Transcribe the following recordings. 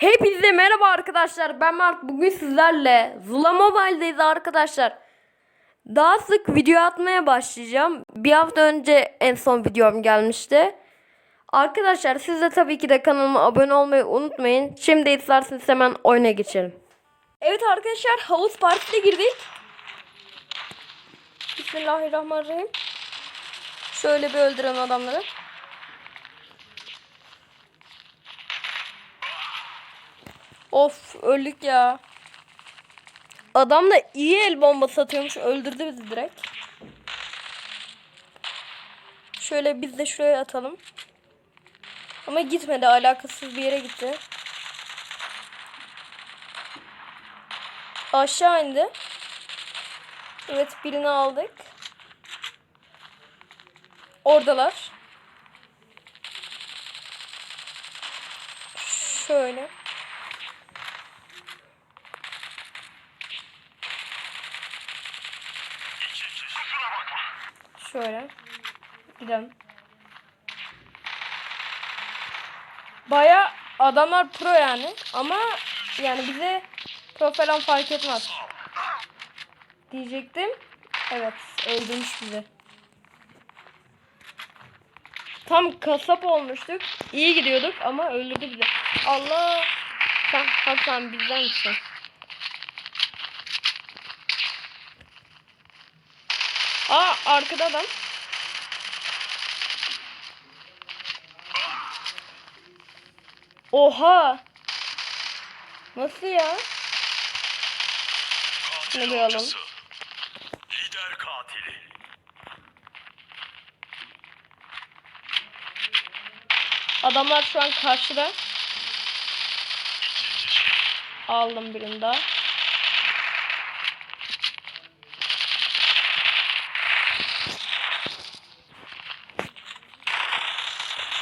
Hepinize merhaba arkadaşlar. Ben Mark. Bugün sizlerle Zula Mobile'deyiz arkadaşlar. Daha sık video atmaya başlayacağım. Bir hafta önce en son videom gelmişti. Arkadaşlar siz de tabii ki de kanalıma abone olmayı unutmayın. Şimdi isterseniz hemen oyuna geçelim. Evet arkadaşlar havuz partisine girdik. Bismillahirrahmanirrahim. Şöyle bir öldüren adamları. Of öldük ya. Adam da iyi el bombası atıyormuş. Öldürdü bizi direkt. Şöyle biz de şuraya atalım. Ama gitmedi. Alakasız bir yere gitti. Aşağı indi. Evet birini aldık. Oradalar. Şöyle. Şöyle. Gidelim. Baya adamlar pro yani. Ama yani bize pro falan fark etmez. Diyecektim. Evet. Öldürmüş bizi. Tam kasap olmuştuk. İyi gidiyorduk ama öldürdü bizi. Allah. Sen Hasan bizden misin? Aa arkada adam. Oha. Nasıl ya? Şunu bir alalım. Lider katili. Adamlar şu an karşıda. Aldım birini daha.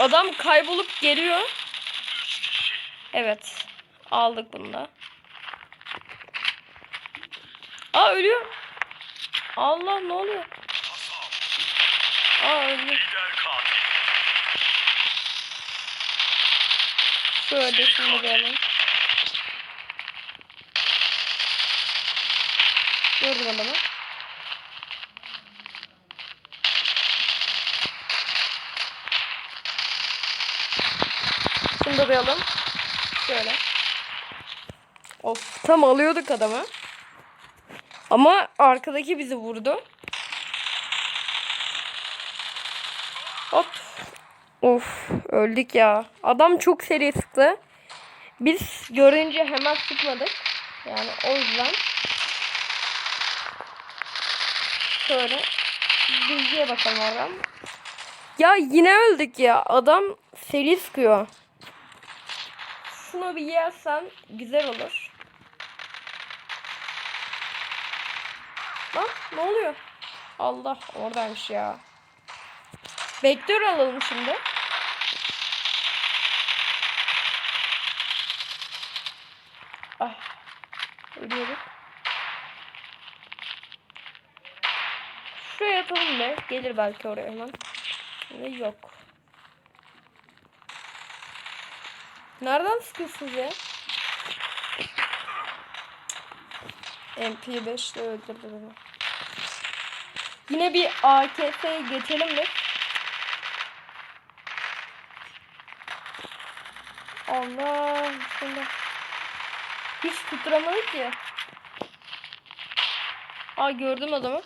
Adam kaybolup geliyor. Evet. Aldık bunu da. Aa ölüyor. Allah ne oluyor? Aa öldü. Şöyle bir alalım. Gördüm adamı. Alalım. Şöyle. Of tam alıyorduk adamı. Ama arkadaki bizi vurdu. Hop. Of öldük ya. Adam çok seri sıktı. Biz görünce hemen sıkmadık. Yani o yüzden. Şöyle bilgiye bakalım oradan. Ya yine öldük ya. Adam seri sıkıyor. Şunu bir yersen güzel olur. Lan ne oluyor? Allah oradaymış ya. Vektör alalım şimdi. Ah. Ölüyoruz. Şuraya atalım da gelir belki oraya hemen. Ve yok. Nereden sıkıyorsunuz ya? MP5'te öldürdü beni. Yine bir AKS'ye geçelim mi? Allah bismillah. Hiç tutturamadı ki. Aa gördüm adamı.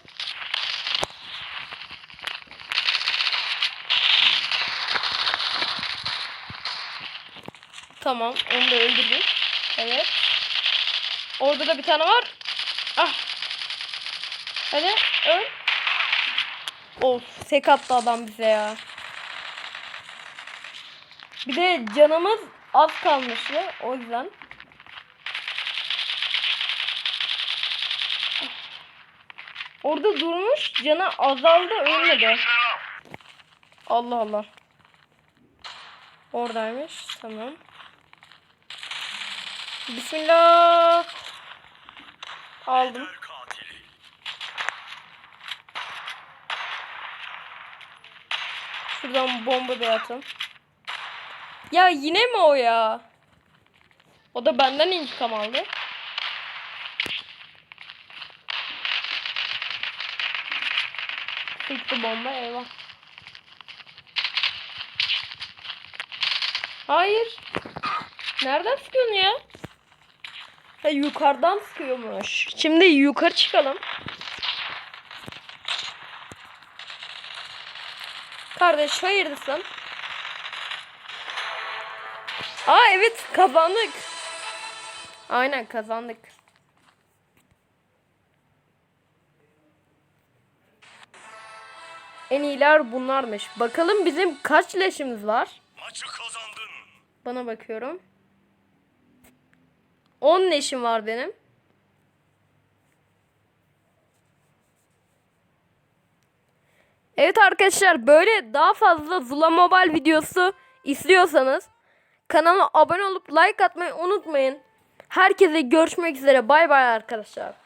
Tamam onu da öldürdük. Evet. Orada da bir tane var. Ah. Hadi öl. Of sek attı adam bize ya. Bir de canımız az kalmıştı o yüzden. Orada durmuş canı azaldı ölmedi. Allah Allah. Oradaymış tamam. Bismillah. Aldım. Şuradan bomba bir atın. Ya yine mi o ya? O da benden intikam aldı. Sıktı bomba eyvah. Hayır. Nereden sıkıyorsun ya? Ha, yukarıdan sıkıyormuş. Şimdi yukarı çıkalım. Kardeş hayırlısın. Aa evet kazandık. Aynen kazandık. En iyiler bunlarmış. Bakalım bizim kaç leşimiz var? Maçı kazandın. Bana bakıyorum. 10 leşim var benim. Evet arkadaşlar böyle daha fazla Zula Mobile videosu istiyorsanız kanala abone olup like atmayı unutmayın. Herkese görüşmek üzere. Bay bay arkadaşlar.